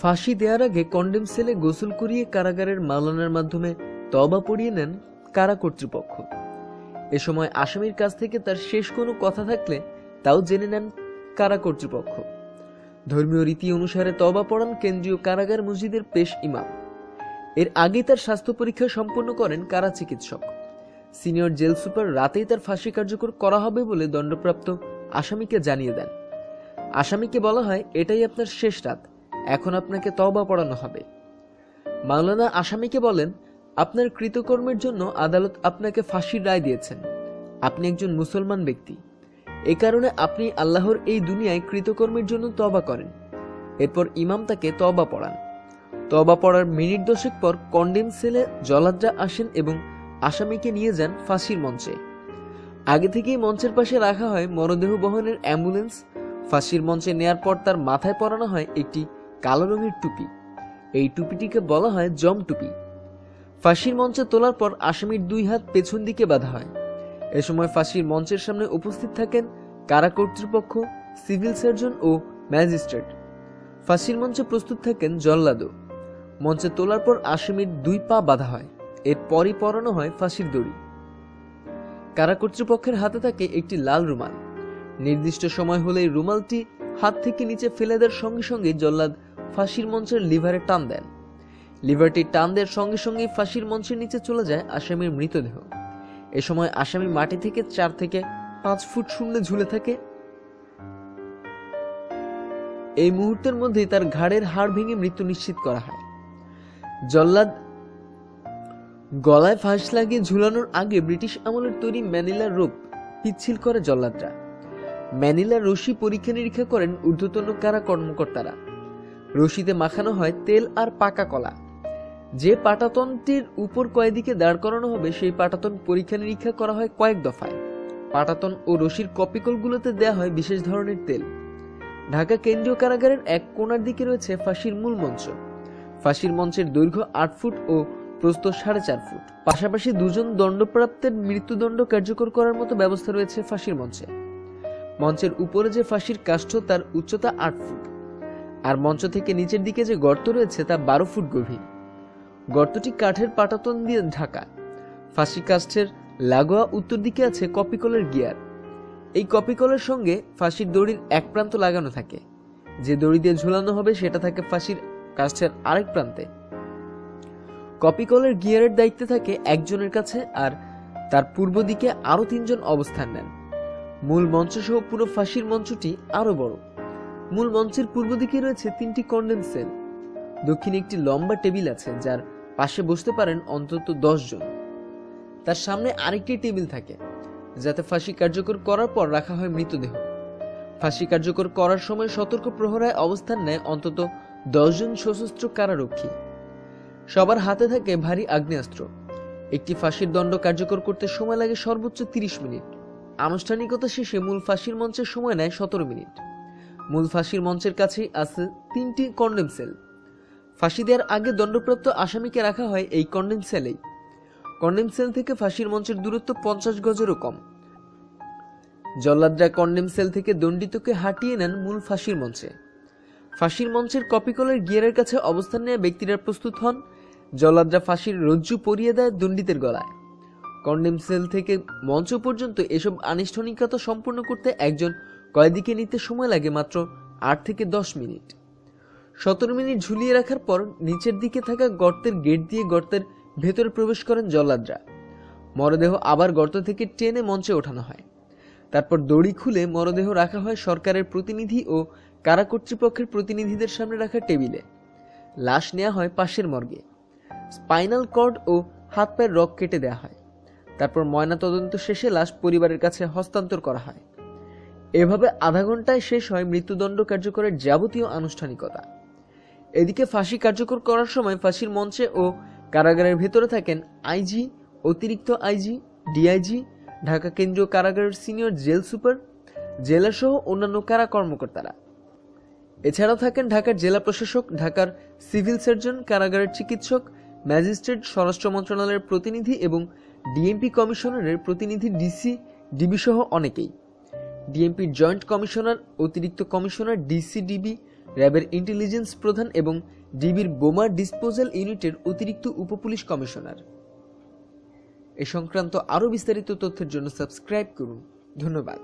ফাঁসি দেওয়ার আগে কন্ডেম সেলে গোসল করিয়ে কারাগারের মাওলানার মাধ্যমে তবা পড়িয়ে নেন কারা কর্তৃপক্ষ। এ সময় আসামির কাছ থেকে তার শেষ কোনো কথা থাকলে তাও জেনে নেন কারা কর্তৃপক্ষ। ধর্মীয় রীতি অনুসারে তবা পড়ান কেন্দ্রীয় কারাগার মসজিদের পেশ ইমাম। এর আগেই তার স্বাস্থ্য পরীক্ষা সম্পন্ন করেন কারা চিকিৎসক। সিনিয়র জেল সুপার রাতেই তার ফাঁসি কার্যকর করা হবে বলে দণ্ডপ্রাপ্ত আসামিকে জানিয়ে দেন। আসামিকে বলা হয়, এটাই আপনার শেষ রাত। এখন আপনাকে তওবা পড়ানো হবে। মাওলানা আসামিকে বলেন, আপনার কৃতকর্মের জন্য আদালত আপনাকে ফাঁসির রায় দিয়েছেন। আপনি একজন মুসলমান ব্যক্তি। এ কারণে আপনি আল্লাহর এই দুনিয়ায় কৃতকর্মের জন্য তবা করেন। এরপর ইমাম তাকে তবা পড়ান। তবা পড়ার মিনিট দশেক পর কন্ডেম সেলে জলাদ্রা আসেন এবং আসামিকে নিয়ে যান ফাঁসির মঞ্চে। আগে থেকেই মঞ্চের পাশে রাখা হয় মরদেহ বহনের অ্যাম্বুলেন্স। ফাঁসির মঞ্চে নেয়ার পর তার মাথায় পরানো হয় একটি কালো রঙের টুপি। এই টুপিটিকে বলা হয় জম টুপি। ফাঁসির মঞ্চে তোলার পর আসামির দুই হাত পেছন দিকে বাঁধা হয়। এ সময় ফাঁসির মঞ্চের সামনে উপস্থিত থাকেন কারা কর্তৃপক্ষ, সিভিল সার্জন ও ম্যাজিস্ট্রেট। ফাঁসির মঞ্চে প্রস্তুত থাকেন জল্লাদও মঞ্চে তোলার পর আসামির দুই পা বাঁধা হয়। এর এরপরই পরানো হয় ফাঁসির দড়ি। কারা কর্তৃপক্ষের হাতে থাকে একটি লাল রুমাল। নির্দিষ্ট সময় হলেই রুমালটি হাত থেকে নিচে ফেলে দেওয়ার সঙ্গে সঙ্গে জল্লাদ ফাঁসির মঞ্চের লিভারে টান দেন। লিভারটি টান দেওয়ার সঙ্গে সঙ্গে ফাঁসির মঞ্চের নিচে চলে যায় আসামির মৃতদেহ। এ সময় আসামি মাটি থেকে চার থেকে পাঁচ ফুট শূন্যে ঝুলে থাকে। এই মুহূর্তের মধ্যেই তার ঘাড়ের হাড় ভেঙে মৃত্যু নিশ্চিত করা হয়। জল্লাদ গলায় ফাঁস লাগিয়ে ঝুলানোর আগে ব্রিটিশ আমলের তৈরি ম্যানিলার রূপ পিচ্ছিল করে জল্লাদরা। ম্যানিলার রশি পরীক্ষা নিরীক্ষা করেন ঊর্ধ্বতন কারা কর্মকর্তারা। রশিতে মাখানো হয় তেল আর পাকা কলা। যে পাটাতনটির উপর কয়েদিকে দাঁড় করানো হবে, সেই পাটাতন পরীক্ষা নিরীক্ষা করা হয় কয়েক দফায়। পাটাতন ও রশির কপিকলগুলোতে দেয়া হয় বিশেষ ধরনের তেল। ঢাকা কেন্দ্রীয় কারাগারের এক কোণার দিকে রয়েছে ফাঁসির মূল মঞ্চ। ফাঁসির মঞ্চের দৈর্ঘ্য আট ফুট ও প্রস্থ সাড়ে চার ফুট। পাশাপাশি দুজন দণ্ডপ্রাপ্তের মৃত্যুদণ্ড কার্যকর করার মতো ব্যবস্থা রয়েছে ফাঁসির মঞ্চে। মঞ্চের উপরে যে ফাঁসির কাষ্ঠ, তার উচ্চতা আট ফুট। আর মঞ্চ থেকে নিচের দিকে যে গর্ত রয়েছে তা বারো ফুট গভীর। গর্তটি কাঠের পাটাতন দিয়ে ঢাকা। ফাঁসি কাষ্ঠের লাগোয়া উত্তর দিকে আছে কপিকলের গিয়ার। এই কপিকলের সঙ্গে ফাঁসির দড়ির এক প্রান্ত লাগানো থাকে। যে দড়ি দিয়ে ঝুলানো হবে সেটা থাকে ফাঁসির কাষ্ঠের আরেক প্রান্তে। কপিকলের গিয়ারের দায়িত্বে থাকে একজনের কাছে আর তার পূর্ব দিকে আরও তিনজন অবস্থান নেন। মূল মঞ্চ সহ পুরো ফাঁসির মঞ্চটি আরও বড়। মূল মঞ্চের পূর্ব দিকে রয়েছে তিনটি কন্ডেন্স সেল। দক্ষিণে একটি লম্বা টেবিল আছে, যার পাশে বসতে পারেন অন্তত জন। তার সামনে আরেকটি টেবিল থাকে, যাতে ফাঁসি কার্যকর করার পর রাখা হয় মৃতদেহ। ফাঁসি কার্যকর করার সময় সতর্ক প্রহরায় অবস্থান নেয় অন্তত দশজন সশস্ত্র কারারক্ষী। সবার হাতে থাকে ভারী আগ্নেয়াস্ত্র। একটি ফাঁসির দণ্ড কার্যকর করতে সময় লাগে সর্বোচ্চ তিরিশ মিনিট। আনুষ্ঠানিকতা শেষে মূল ফাঁসির মঞ্চের সময় নেয় সতেরো মিনিট। মূল ফাঁসির মঞ্চের কাছেই আছে তিনটি কন্ডেম সেল। ফাঁসি দেওয়ার আগে দণ্ডপ্রাপ্ত আসামিকে রাখা হয় এই কন্ডেম সেলেই। কন্ডেম সেল থেকে ফাঁসির মঞ্চের দূরত্ব পঞ্চাশ গজেরও কম। জল্লাদরা কন্ডেম সেল থেকে দণ্ডিতকে হাঁটিয়ে নেন মূল ফাঁসির মঞ্চে। ফাঁসির মঞ্চের কপিকলের গিয়ারের কাছে অবস্থান নেওয়া ব্যক্তিরা প্রস্তুত হন। জল্লাদরা ফাঁসির রজ্জু পরিয়ে দেয় দণ্ডিতের গলায়। কন্ডেম সেল থেকে মঞ্চ পর্যন্ত এসব আনুষ্ঠানিকতা সম্পূর্ণ করতে একজন কয়েদিকে নিতে সময় লাগে মাত্র আট থেকে দশ মিনিট। সতেরো মিনিট ঝুলিয়ে রাখার পর নিচের দিকে থাকা গর্তের গেট দিয়ে গর্তের ভেতরে প্রবেশ করেন জল্লাদরা। মরদেহ আবার গর্ত থেকে টেনে মঞ্চে ওঠানো হয়। তারপর দড়ি খুলে মরদেহ রাখা হয় সরকারের প্রতিনিধি ও কারা কর্তৃপক্ষের প্রতিনিধিদের সামনে রাখা টেবিলে। লাশ নেওয়া হয় পাশের মর্গে। স্পাইনাল কর্ড ও হাত পায়ের রক কেটে দেওয়া হয়। তারপর ময়নাতদন্ত শেষে লাশ পরিবারের কাছে হস্তান্তর করা হয়। এভাবে আধা ঘন্টায় শেষ হয় মৃত্যুদণ্ড কার্যকরের যাবতীয় আনুষ্ঠানিকতা। এদিকে ফাঁসি কার্যকর করার সময় ফাঁসির মঞ্চে ও কারাগারের ভেতরে থাকেন আইজি অতিরিক্ত আইজি ডিআইজি ঢাকা কেন্দ্রীয় কারাগারের সিনিয়র জেল সুপার, জেলাসহ অন্যান্য কারা কর্মকর্তারা। এছাড়াও থাকেন ঢাকার জেলা প্রশাসক, ঢাকার সিভিল সার্জন, কারাগারের চিকিৎসক, ম্যাজিস্ট্রেট, স্বরাষ্ট্র মন্ত্রণালয়ের প্রতিনিধি এবং ডিএমপি কমিশনারের প্রতিনিধি, ডিসি ডিবি সহ অনেকেই। ডিএমপির জয়েন্ট কমিশনার, অতিরিক্ত কমিশনার, ডিসিডিবি, র্যাবের ইন্টেলিজেন্স প্রধান এবং ডিবির বোমা ডিসপোজাল ইউনিটের অতিরিক্ত উপপুলিশ কমিশনার। এ সংক্রান্ত আরও বিস্তারিত তথ্যের জন্য সাবস্ক্রাইব করুন। ধন্যবাদ।